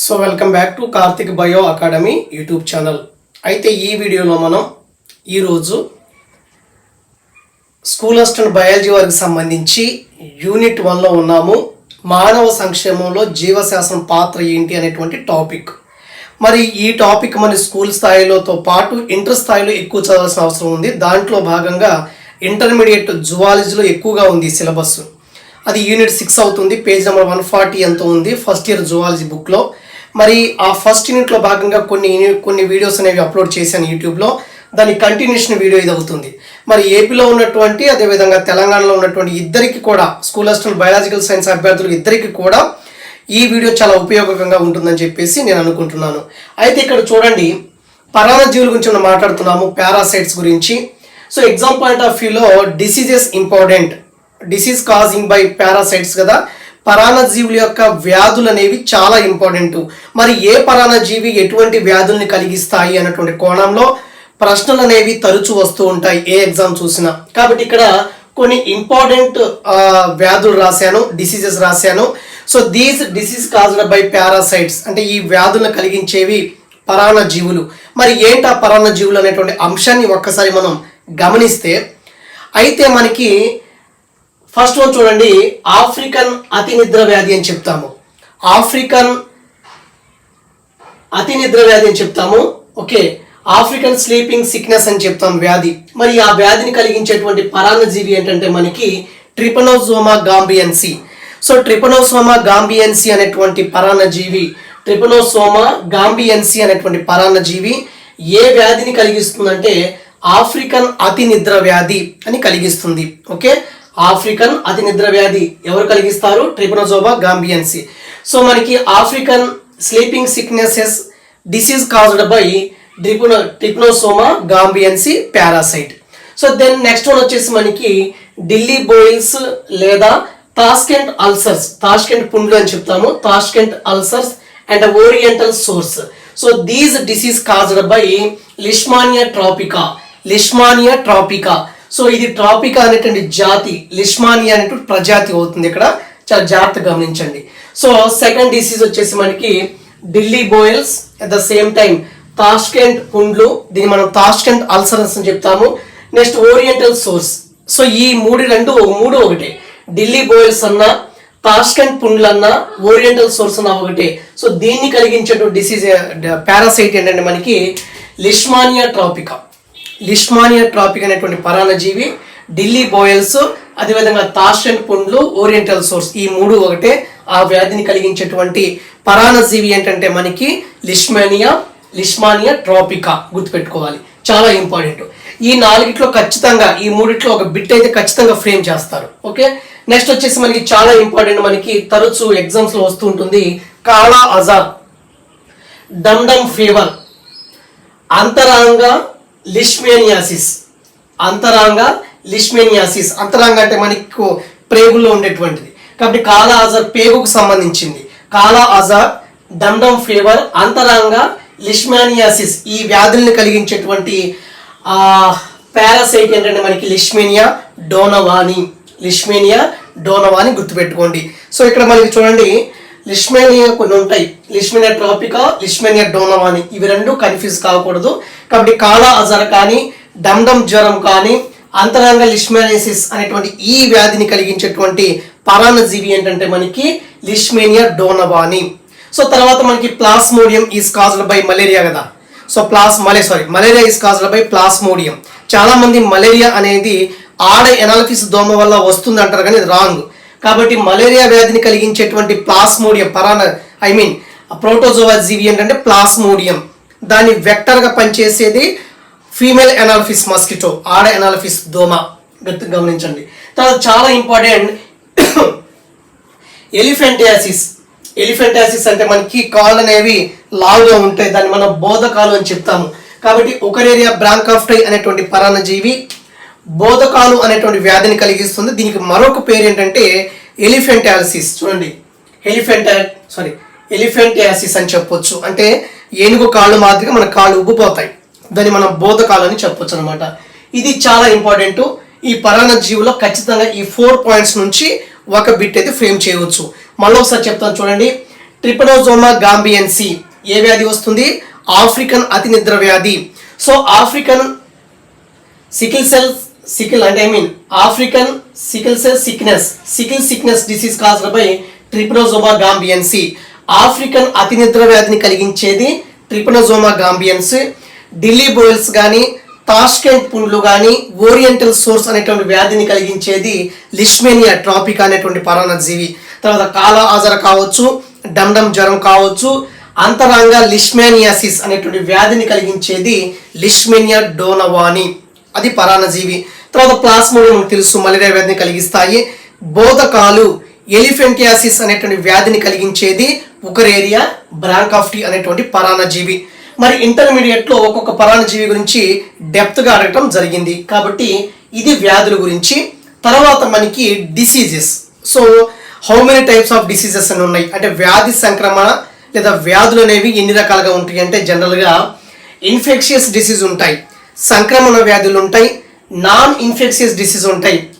So welcome back to Karthik bio academy YouTube channel. అయితే ఈ వీడియోలో మనం ఈరోజు స్కూల్ అసిస్టెంట్ బయాలజీ వారికి సంబంధించి యూనిట్ వన్లో ఉన్నాము. మానవ సంక్షేమంలో జీవశాస్త్రం పాత్ర ఏంటి అనేటువంటి టాపిక్. మరి ఈ టాపిక్ మన స్కూల్ స్థాయిలోతో పాటు ఇంటర్ స్థాయిలో ఎక్కువ చదవాల్సిన అవసరం ఉంది. దాంట్లో భాగంగా ఇంటర్మీడియట్ జువాలజీలో ఎక్కువగా ఉంది సిలబస్. అది యూనిట్ సిక్స్ అవుతుంది. పేజ్ నెంబర్ వన్ ఫార్టీ ఎంత ఉంది. ఫస్ట్ ఇయర్ జువాలజీ బుక్లో. మరి ఆ ఫస్ట్ యూనిట్లో భాగంగా కొన్ని కొన్ని వీడియోస్ అనేవి అప్లోడ్ చేశాను యూట్యూబ్లో దాని కంటిన్యూషన్ వీడియో ఇది అవుతుంది మరి ఏపీలో ఉన్నటువంటి అదేవిధంగా తెలంగాణలో ఉన్నటువంటి ఇద్దరికి కూడా స్కూల్ అసిస్టెంట్ బయాలజికల్ సైన్స్ అభ్యర్థులు ఇద్దరికి కూడా ఈ వీడియో చాలా ఉపయోగకరంగా ఉంటుందని చెప్పేసి నేను అనుకుంటున్నాను. అయితే ఇక్కడ చూడండి పరాన్నజీవుల గురించి మనం మాట్లాడుతున్నాము పారాసైట్స్ గురించి. సో ఎగ్జామ్ పాయింట్ ఆఫ్ వ్యూలో diseases important disease causing by parasites కదా. పరాణజీవుల యొక్క వ్యాధులు అనేవి చాలా ఇంపార్టెంట్ మరి ఏ పరాణజీవి ఎటువంటి వ్యాధుల్ని కలిగిస్తాయి అన్నటువంటి కోణంలో ప్రశ్నలు అనేవి తరచూ వస్తూ ఉంటాయి ఏ ఎగ్జామ్ చూసినా. కాబట్టి ఇక్కడ కొన్ని ఇంపార్టెంట్ వ్యాధులు రాశాను డిసీజెస్ రాశాను. So these disease caused by parasites అంటే ఈ వ్యాధులను కలిగించేవి పరాన్న జీవులు మరి ఏంటి ఆ పరాన్న జీవులు అనేటువంటి అంశాన్ని ఒక్కసారి మనం గమనిస్తే అయితే మనకి ఫస్ట్ వన్ చూడండి ఆఫ్రికన్ అతి నిద్ర వ్యాధి అని చెప్తాము. ఆఫ్రికన్ అతి నిద్ర వ్యాధి అని చెప్తాము. ఓకే ఆఫ్రికన్ స్లీపింగ్ సిక్నెస్ అని చెప్తాం వ్యాధి. మరి ఆ వ్యాధిని కలిగించేటువంటి పరాన్నజీవి ఏంటంటే మనకి trypanosoma gambiense. So trypanosoma gambiense అనేటువంటి పరాన్నజీవి ట్రిపనోసోమా గాంబియన్సీ అనేటువంటి పరాన్నజీవి ఏ వ్యాధిని కలిగిస్తుందంటే ఆఫ్రికన్ అతి నిద్ర వ్యాధి అని కలిగిస్తుంది. ఓకే ఆఫ్రికన్ అతి నిద్ర వ్యాధి ఎవరు కలిగిస్తారు? Trypanosoma gambiense. సో మనకి African sleeping sicknesses disease caused by Trypano Trypanosoma gambiense parasite. So then next one వచ్చేసి మనకి ఢిల్లీ బోయిల్స్ లేదా తాస్కెంట్ అల్సర్స్. తాష్కెంట్ పుండ్లు అని చెప్తాము. Tashkent ulcers and oriental sores. So these disease caused by Leishmania tropica. Leishmania tropica. So ఇది tropica అనేటువంటి జాతి లిష్మానియా అనేటువంటి ప్రజాతి అవుతుంది ఇక్కడ. చాలా జాగ్రత్త గమనించండి. సో సెకండ్ డిసీజ్ వచ్చేసి మనకి Delhi boils at the same time Tashkent పుండ్లు దీన్ని మనం తాష్కెంట్ అల్సరన్స్ అని చెప్తాము. నెక్స్ట్ ఓరియంటల్ సోర్స్ సో ఈ మూడు రెండు మూడు ఒకటే. ఢిల్లీ బోయల్స్ అన్న తాష్కెంట్ పుండ్లు అన్న ఓరియంటల్ సోర్స్ అన్న ఒకటే. సో దీన్ని కలిగించేటువంటి డిసీజ్ పారాసైట్ uh, ఏంటంటే మనకి లిష్మానియా ట్రాపికా లిష్మానియా ట్రాపిక్ అనేటువంటి పరాన్నజీవి ఢిల్లీ బోయల్స్ అదేవిధంగా తాషన్ పుండ్లు ఓరియంటల్ సోర్స్ ఈ మూడు ఒకటే ఆ వ్యాధిని కలిగించేటువంటి పరాణజీవి ఏంటంటే మనకి లిష్మానియా లిష్మానియా ట్రాపికా గుర్తుపెట్టుకోవాలి. చాలా ఇంపార్టెంట్. ఈ నాలుగిట్లో ఖచ్చితంగా ఈ మూడిట్లో ఒక బిట్ అయితే ఖచ్చితంగా ఫ్రేమ్ చేస్తారు. ఓకే? నెక్స్ట్ వచ్చేసి మనకి చాలా ఇంపార్టెంట్ మనకి తరచు ఎగ్జామ్స్లో వస్తూ ఉంటుంది. కాలా అజార్ డమ్ డమ్ ఫీవర్ అంతరాంగ లిష్మేనియాసిస్. అంతరాంగ లిష్మేనియాసిస్. అంతరాంగ అంటే మనకు ప్రేగుల్లో ఉండేటువంటిది. కాబట్టి కాలా అజార్ పేగుకు సంబంధించింది. కాలా అజార్ డమ్డమ్ ఫీవర్ అంతరాంగ లిష్మానియాసిస్ ఈ వ్యాధుల్ని కలిగించేటువంటి పారాసైట్ ఏంటంటే మనకి లిష్మేనియా డోనవాని. లిష్మేనియా డోనవాని గుర్తుపెట్టుకోండి. సో ఇక్కడ మనకి చూడండి లిష్మేనియా కొన్ని ఉంటాయి. లిష్మేనియా ట్రాపికా లిష్మేనియా డోనవాని. ఇవి రెండు కన్ఫ్యూజ్ కాకూడదు. కాబట్టి కాలా అజర్ కానీ డమ్డమ్ జ్వరం కానీ అంతరంగ లిష్మేనియాసిస్ అనేటువంటి ఈ వ్యాధిని కలిగించేటువంటి పరాన్నజీవి ఏంటంటే మనకి లిష్మేనియా డోనవాని. సో తర్వాత మనకి Plasmodium is caused by malaria కదా. So plas mal sorry malaria is caused by Plasmodium. చాలా మంది మలేరియా అనేది ఆడ ఎనాలిఫిస్ దోమ వల్ల వస్తుంది అంటారు కానీ రాంగ్. కాబట్టి మలేరియా వ్యాధిని కలిగించేటువంటి ప్లాస్మోడియం పరాన ఐ మీన్ ప్రోటోజోవా జీవి ఏంటంటే ప్లాస్మోడియం. దాని వెక్టర్గా పనిచేసేది ఫీమేల్ ఎనాలిఫిస్ మస్కిటో ఆడ ఎనాలిఫిస్ దోమ. గమనించండి. తర్వాత చాలా ఇంపార్టెంట్ ఎలిఫెంటియాసిస్ ఎలిఫెంటాసిస్ అంటే మనకి కాళ్ళు అనేవి లావుగా ఉంటాయి. దాన్ని మనం బోధకాలు అని చెప్తాము. కాబట్టి ఒకరేరియా బ్రాంకాఫ్టై అనేటువంటి పరాన్నజీవి బోధకాలు అనేటువంటి వ్యాధిని కలిగిస్తుంది. దీనికి మరొక పేరు ఏంటంటే ఎలిఫెంటాలసిస్. చూడండి. ఎలిఫెంటా సారీ ఎలిఫెంటాసిస్ అని చెప్పొచ్చు. అంటే ఏనుగు కాళ్ళు మాదిరిగా మన కాళ్ళు ఉబ్బిపోతాయి. దాన్ని మనం బోధకాలు అని చెప్పొచ్చు అనమాట ఇది చాలా ఇంపార్టెంట్. ఈ పరాన్న జీవులో ఖచ్చితంగా ఈ ఫోర్ పాయింట్స్ నుంచి ఒక బిట్ అయితే ఫ్రేమ్ చేయవచ్చు. మళ్ళీ ఒకసారి చెప్తాను చూడండి. ట్రిపనోజోమా గాంబియన్సీ ఏ వ్యాధి వస్తుంది? ఆఫ్రికన్ అతి నిద్ర వ్యాధి. So African sickle cell sickle అంటే I mean African sickle cell sickness sickle sickness disease caused by Trypanosoma gambiense African అతి నిద్ర వ్యాధిని కలిగించేది ట్రిప్నోజోమా గాంబియన్స్ ఢిల్లీ బోయల్స్ కానీ తాష్కెంట్ పుండ్లు కానీ ఓరియంటల్ సోర్స్ అనేటువంటి వ్యాధిని కలిగించేది లిష్మేనియా ట్రాపిక్ అనేటువంటి పరాణజీవి తర్వాత కాలా ఆజర కావచ్చు డమ్డమ్ జ్వరం కావచ్చు అంతరంగ లిష్మేనియాసిస్ అనేటువంటి వ్యాధిని కలిగించేది లిష్మేనియా డోనవాని అది పరాన్నజీవి. తర్వాత ప్లాస్మోడియం మనకు తెలుసు మలేరియా వ్యాధిని కలిగిస్తాయి. బోధకాలు ఎలిఫెంటియాసిస్ అనేటువంటి వ్యాధిని కలిగించేది ఉకరేరియా బ్రాంకాఫ్టీ అనేటువంటి పరాణజీవి మరి ఇంటర్మీడియట్లో ఒక్కొక్క పరాణజీవి గురించి డెప్త్గా అడగటం జరిగింది. కాబట్టి ఇది వ్యాధుల గురించి. తర్వాత మనకి diseases. So how many types of diseases అని ఉన్నాయి? అంటే వ్యాధి సంక్రమణ లేదా వ్యాధులు అనేవి ఎన్ని రకాలుగా ఉంటాయి? అంటే జనరల్గా ఇన్ఫెక్షియస్ డిసీజ్ ఉంటాయి సంక్రమణ వ్యాధులు ఉంటాయి నాన్ ఇన్ఫెక్షియస్ డిసీజ్ ఉంటాయి.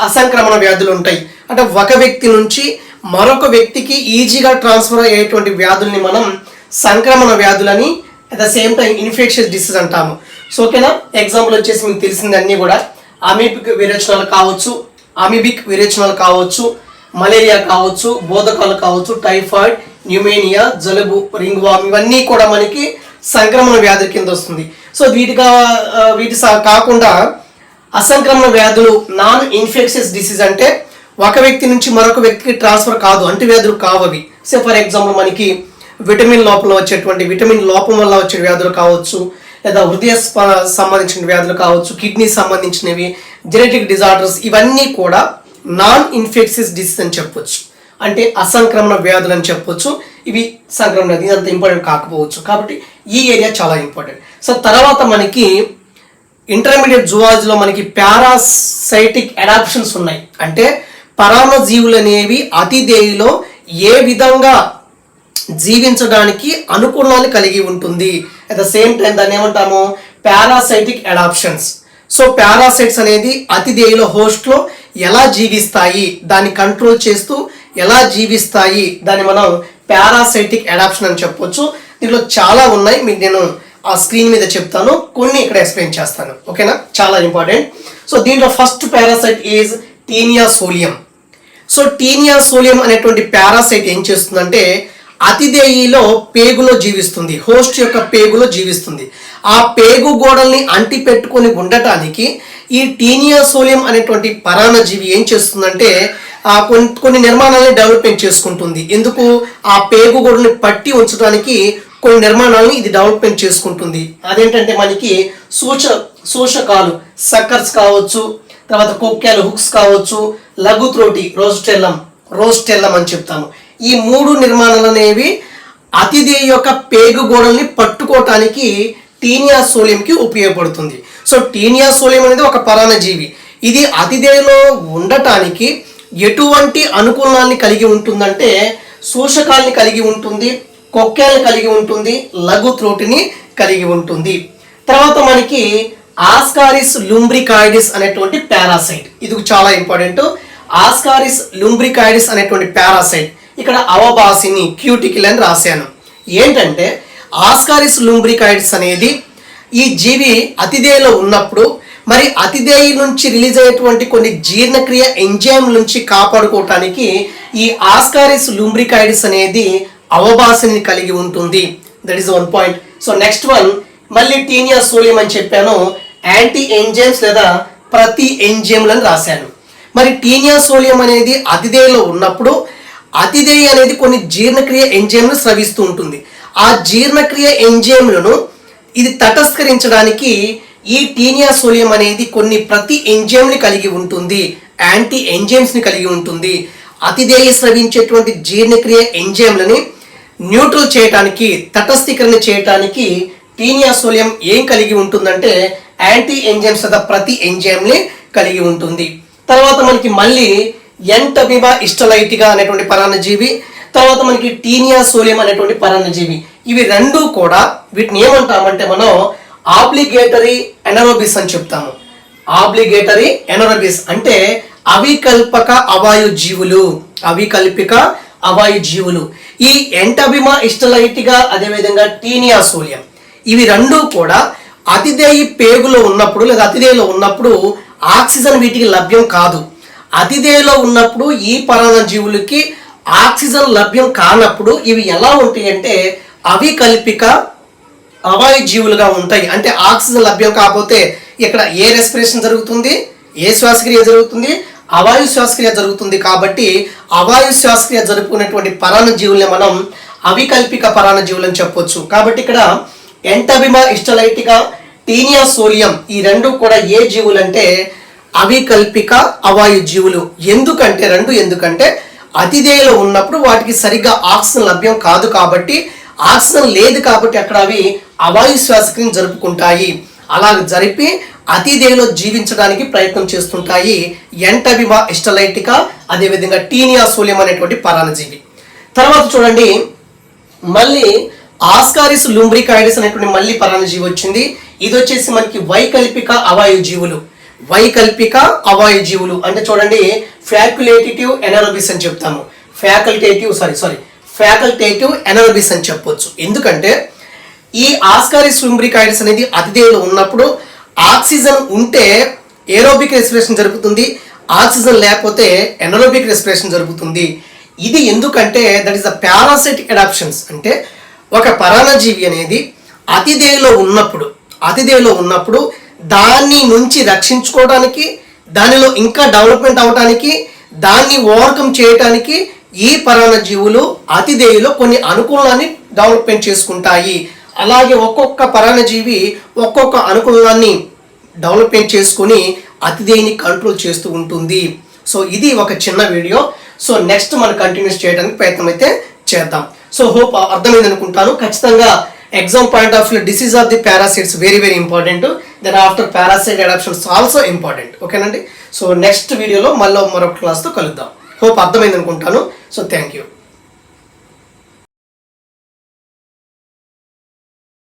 అసంక్రమణ వ్యాధులు ఉంటాయి. అంటే ఒక వ్యక్తి నుంచి మరొక వ్యక్తికి ఈజీగా ట్రాన్స్ఫర్ అయ్యేటువంటి వ్యాధుల్ని మనం సంక్రమణ వ్యాధులని at the same time infectious disease అంటాము. సో ఓకేనా? ఎగ్జాంపుల్ వచ్చేసి మీకు తెలిసింది అన్నీ కూడా. అమీబిక్ విరేచనాలు కావచ్చు అమీబిక్ విరేచనాలు కావచ్చు మలేరియా కావచ్చు బోధకాలు కావచ్చు టైఫాయిడ్ న్యూమేనియా జలుబు రింగ్ వామ్ ఇవన్నీ కూడా మనకి సంక్రమణ వ్యాధి కింద వస్తుంది. సో వీటిగా వీటి సా- కాకుండా అసంక్రమణ వ్యాధులు నాన్ ఇన్ఫెక్షియస్ డిసీజ్ అంటే ఒక వ్యక్తి నుంచి మరొక వ్యక్తికి ట్రాన్స్ఫర్ కాదు అంటువ్యాధులు కావవి. సే ఫర్ ఎగ్జాంపుల్ మనకి విటమిన్ లోపల వచ్చేటువంటి విటమిన్ లోపం వల్ల వచ్చే వ్యాధులు కావచ్చు లేదా హృదయ స్ప- సంబంధించిన వ్యాధులు కావచ్చు కిడ్నీ సంబంధించినవి జెనెటిక్ డిజార్డర్స్ ఇవన్నీ కూడా నాన్ ఇన్ఫెక్షియస్ డిసీజ్ అని చెప్పొచ్చు. అంటే అసంక్రమణ వ్యాధులు అని చెప్పొచ్చు. ఇవి సంక్రమణ ఇది అంత ఇంపార్టెంట్ కాకపోవచ్చు. కాబట్టి ఈ ఏరియా చాలా ఇంపార్టెంట్ సో తర్వాత మనకి ఇంటర్మీడియట్ జువాలజీలో మనకి పారాసైటిక్ అడాప్షన్స్ ఉన్నాయి. అంటే పరాన్నజీవులు అనేవి అతిదేయిలో ఏ విధంగా జీవించడానికి అనుకూలాన్ని కలిగి ఉంటుంది. అట్ ద సేమ్ టైం దాన్ని ఏమంటాము? Parasitic adoptions. సో పారాసైట్స్ అనేది అతిదేయుల హోస్ట్లో ఎలా జీవిస్తాయి? దాన్ని కంట్రోల్ చేస్తూ ఎలా జీవిస్తాయి? దాన్ని మనం పారాసైటిక్ అడాప్షన్ అని చెప్పొచ్చు. దీంట్లో చాలా ఉన్నాయి. మీకు నేను ఆ స్క్రీన్ మీద చెప్తాను. కొన్ని ఇక్కడ ఎక్స్ప్లెయిన్ చేస్తాను. ఓకేనా? చాలా ఇంపార్టెంట్ సో దీంట్లో first parasite is Taenia solium so Taenia solium అనేటువంటి పారాసైట్ ఏం చేస్తుందంటే అతిదేయిలో పేగులో జీవిస్తుంది. హోస్ట్ యొక్క పేగులో జీవిస్తుంది. ఆ పేగు గోడల్ని అంటి పెట్టుకొని ఉండటానికి ఈ టీనియా సోలియం అనేటువంటి పరాణజీవి ఏం చేస్తుందంటే కొన్ని కొన్ని నిర్మాణాలని డెవలప్మెంట్ చేసుకుంటుంది. ఎందుకు? ఆ పేగు గోడని పట్టి ఉంచడానికి కొన్ని నిర్మాణాలను ఇది డెవలప్మెంట్ చేసుకుంటుంది. అదేంటంటే మనకి సూచ సూచకాలు సక్కర్స్ కావచ్చు తర్వాత కొక్కాలు హుక్స్ కావచ్చు లఘు త్రోటి రోస్టెల్లం రోస్టెల్లం అని చెప్తాము. ఈ మూడు నిర్మాణాలు అనేవి అతిథి యొక్క పేగు గోడల్ని పట్టుకోవటానికి టీనియా సోలియంకి ఉపయోగపడుతుంది. సో టీనియా సోలియం అనేది ఒక పరాణజీవి ఇది అతిథేయలో ఉండటానికి ఎటువంటి అనుకూలాన్ని కలిగి ఉంటుందంటే సూషకాల్ని కలిగి ఉంటుంది కొక్కేలు కలిగి ఉంటుంది లఘు త్రోటిని కలిగి ఉంటుంది. తర్వాత మనకి ఆస్కారిస్ లుంబ్రికాయిడిస్ అనేటువంటి పారాసైట్. ఇది చాలా ఇంపార్టెంట్. ఆస్కారిస్ లుంబ్రికాయిడిస్ అనేటువంటి పారాసైట్. ఇక్కడ అవబాసిని క్యూటికిల్ అని రాశాను. ఏంటంటే ఆస్కారిస్ లుంబ్రికాయిడ్స్ అనేది ఈ జీవి అతిదేయలో ఉన్నప్పుడు మరి అతిదేయి నుంచి రిలీజ్ అయ్యేటువంటి కొన్ని జీర్ణక్రియ ఎంజైమ్ నుంచి కాపాడుకోవటానికి ఈ ఆస్కారిస్ లుంబ్రికాయిడ్స్ అనేది అవభాసని కలిగి ఉంటుంది. That is one point so next one మళ్ళీ టీనియా సోలియం అని చెప్పాను. యాంటీ ఎంజైమ్స్ లేదా ప్రతి ఎంజైమ్లను రాశాను. మరి టీనియా సోలియం అనేది అతిథేయలో ఉన్నప్పుడు అతిదేయ అనేది కొన్ని జీర్ణక్రియ ఎంజైమ్లు స్రవిస్తూ ఉంటుంది. ఆ జీర్ణక్రియ ఎంజైమ్లను ఇది తటస్కరించడానికి ఈ టీనియా సోలియం అనేది కొన్ని ప్రతి ఎంజైమ్ని కలిగి ఉంటుంది. యాంటీ ఎంజైమ్స్ని కలిగి ఉంటుంది. అతిదేయ స్రవించేటువంటి జీర్ణక్రియ ఎంజైమ్లని న్యూట్రల్ చేయటానికి తటస్థీకరణ చేయటానికి టీనియా సోలియం ఏం కలిగి ఉంటుందంటే యాంటీ ఎంజైమ్స్ లేదా ప్రతి ఎంజైమ్ని కలిగి ఉంటుంది. తర్వాత మనకి మళ్ళీ ఎంటబిబా ఇస్టలైటిగా అనేటువంటి పరాన్నజీవి తర్వాత మనకి టీనియా సోలియం అనేటువంటి పరాన్నజీవి. ఇవి రెండు కూడా వీటిని ఏమంటామంటే మనం ఆబ్లిగేటరీ ఎనరోబిస్ అని చెప్తాము. ఆబ్లిగేటరీ ఎనరోబిస్ అంటే అవికల్పక అవాయు జీవులు అవికల్పిక అవాయు జీవులు ఈ ఎంటబిమా ఇష్టలైటిగా అదేవిధంగా టీనియా సోలియం. ఇవి రెండు కూడా అతిదేయి పేగులో ఉన్నప్పుడు లేదా అతిదేయలో ఉన్నప్పుడు ఆక్సిజన్ వీటికి లభ్యం కాదు. అతిదేయలో ఉన్నప్పుడు ఈ పరాణ జీవులకి ఆక్సిజన్ లభ్యం కానప్పుడు ఇవి ఎలా ఉంటాయి అంటే అవి కల్పిక అవాయు జీవులుగా ఉంటాయి. అంటే ఆక్సిజన్ లభ్యం కాకపోతే ఇక్కడ ఏ రెస్పిరేషన్ జరుగుతుంది? ఏ శ్వాసక్రియ జరుగుతుంది? అవాయు శ్వాసక్రియ జరుగుతుంది కాబట్టి అవాయు శ్వాసక్రియ జరుపుకునేటువంటి పరాణ జీవుల్ని మనం అవికల్పిక పరాణ జీవులని చెప్పొచ్చు. కాబట్టి ఇక్కడ ఎంటబిమా ఇష్టలైటిగా టీనియా సోలియం ఈ రెండు కూడా ఏ జీవులు అంటే అవికల్పిక అవాయు జీవులు ఎందుకంటే రెండు ఎందుకంటే అతిదేయలో ఉన్నప్పుడు వాటికి సరిగ్గా ఆక్సిజన్ లభ్యం కాదు కాబట్టి ఆక్సిజన్ లేదు కాబట్టి అక్కడ అవి అవాయు శ్వాసక్రియను జరుపుకుంటాయి. అలా జరిపి అతిదేయలో జీవించడానికి ప్రయత్నం చేస్తుంటాయి ఎంటబిమా ఇష్టలైటిక అదేవిధంగా టీనియా సూల్యం అనేటువంటి పరాణజీవి. తర్వాత చూడండి మళ్ళీ ఆస్కారిస్ లుంబ్రికాయిడిస్ అనేటువంటి మళ్ళీ పరాణజీవి వచ్చింది. ఇది వచ్చేసి మనకి వైకల్పిక అవాయు జీవులు వైకల్పిక అవాయు జీవులు అంటే చూడండి ఫ్యాకులేటేటివ్ ఎనరోబిస్ అని చెప్తాము. Facultative sorry sorry facultative anaerobes అని చెప్పొచ్చు. ఎందుకంటే ఈ ఆస్కారిస్ లుంబ్రికాయిడస్ అనేది అతిథేయులు ఉన్నప్పుడు ఆక్సిజన్ ఉంటే ఏరోబిక్ రెస్పిరేషన్ జరుగుతుంది ఆక్సిజన్ లేకపోతే ఎనరోబిక్ రెస్పిరేషన్ జరుగుతుంది. ఇది ఎందుకంటే that is the parasitic adaptations అంటే ఒక పరాణజీవి అనేది అతిథేయులో ఉన్నప్పుడు అతిథేయులో ఉన్నప్పుడు దాన్ని నుంచి రక్షించుకోవడానికి దానిలో ఇంకా డెవలప్మెంట్ అవడానికి దాన్ని ఓవర్కమ్ చేయటానికి ఈ పరాణజీవులు అతిథేయులో కొన్ని అనుకూలాన్ని డెవలప్మెంట్ చేసుకుంటాయి. అలాగే ఒక్కొక్క పరాణజీవి ఒక్కొక్క అనుకూలాన్ని డెవలప్మెంట్ చేసుకొని అతిథేయిని కంట్రోల్ చేస్తూ ఉంటుంది. సో ఇది ఒక చిన్న వీడియో. సో నెక్స్ట్ మనం కంటిన్యూస్ చేయడానికి ప్రయత్నం అయితే చేద్దాం. సో హోప్ అర్థమైంది అనుకుంటాను. ఖచ్చితంగా exam point of view disease of the parasites very very important then after parasite adaptations also important ఓకేనండి? సో నెక్స్ట్ వీడియోలో మళ్ళీ మరొక క్లాస్తో కలుద్దాం. హోప్ అర్థమైంది అనుకుంటాను. So thank you